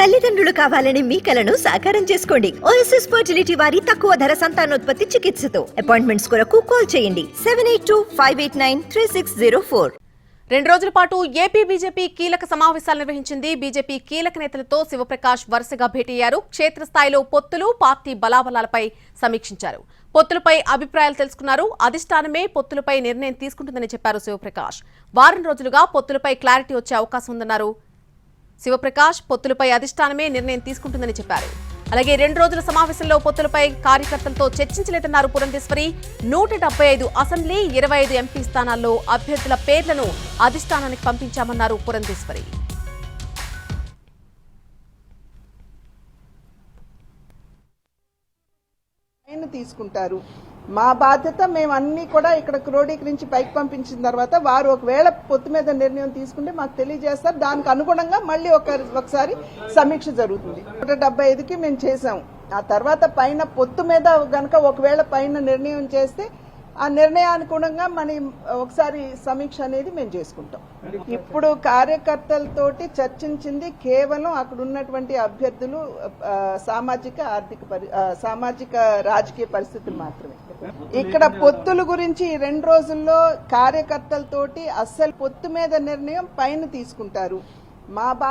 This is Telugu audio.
తల్లిదండ్రులు కావాలని మీ కలను సాకారం చేసుకోండి. ఓఎస్ఎస్ ఫర్టిలిటీ వారి తక్కువ ధర సంతానోత్పత్తి చికిత్సతో. అపాయింట్మెంట్స్ కొరకు కాల్ చేయండి. Seven eight two five eight nine three six zero four రెండు రోజుల పాటు ఏపీ బీజేపీ కీలక సమావేశాలు నిర్వహించింది బీజేపీ కీలక నేతలతో శివప్రకాష్ వరుసగా భేటీయ్యారు. క్షేత్రస్థాయిలో పొత్తులు పార్టీ బలాబలాలపై సమీక్షించారు. పొత్తులపై అభిప్రాయాలు తెలుసుకున్నారు. అధిష్టానమే పొత్తులపై నిర్ణయం తీసుకుంటుందని చెప్పారు శివప్రకాష్. వారం రోజులుగా పొత్తులపై క్లారిటీ వచ్చే అవకాశం ఉందన్నారు శివప్రకాష్ పొత్తులపై అధిష్టానమే నిర్ణయం తీసుకుంటుందని చెప్పారు. అలాగే రెండు రోజుల సమావేశంలో పొత్తులపై కార్యకర్తలతో చర్చించలేదన్నారు పురంధేశ్వరి. నూట డెబ్బై ఐదు అసెంబ్లీ ఇరవై ఐదు ఎంపీ స్థానాల్లో అభ్యర్థుల పేర్లను అధిష్టానానికి పంపించామన్నారు పురంధేశ్వరి. తీసుకుంటారు. మా బాధ్యత మేము అన్నీ కూడా ఇక్కడ క్రోడీకరించి పైకి పంపించిన తర్వాత వారు ఒకవేళ పొత్తు మీద నిర్ణయం తీసుకుంటే మాకు తెలియజేస్తారు. దానికి అనుగుణంగా మళ్ళీ ఒక ఒకసారి సమీక్ష జరుగుతుంది. నూట డెబ్బై ఐదుకి మేము చేసాం ఆ తర్వాత పైన పొత్తు మీద గనక ఒకవేళ పైన నిర్ణయం చేస్తే ఆ నిర్ణయానుగుణంగా మన ఒకసారి సమీక్ష అనేది మేము చేసుకుంటాం. ఇప్పుడు కార్యకర్తలతోటి చర్చించింది కేవలం అక్కడ ఉన్నటువంటి అభ్యర్థులు సామాజిక ఆర్థిక పరి సామాజిక రాజకీయ పరిస్థితులు మాత్రమే. ఇక్కడ పొత్తుల గురించి ఈ రెండు రోజుల్లో కార్యకర్తలతోటి అస్సలు పొత్తు మీద నిర్ణయం పైన తీసుకుంటారు. మా బా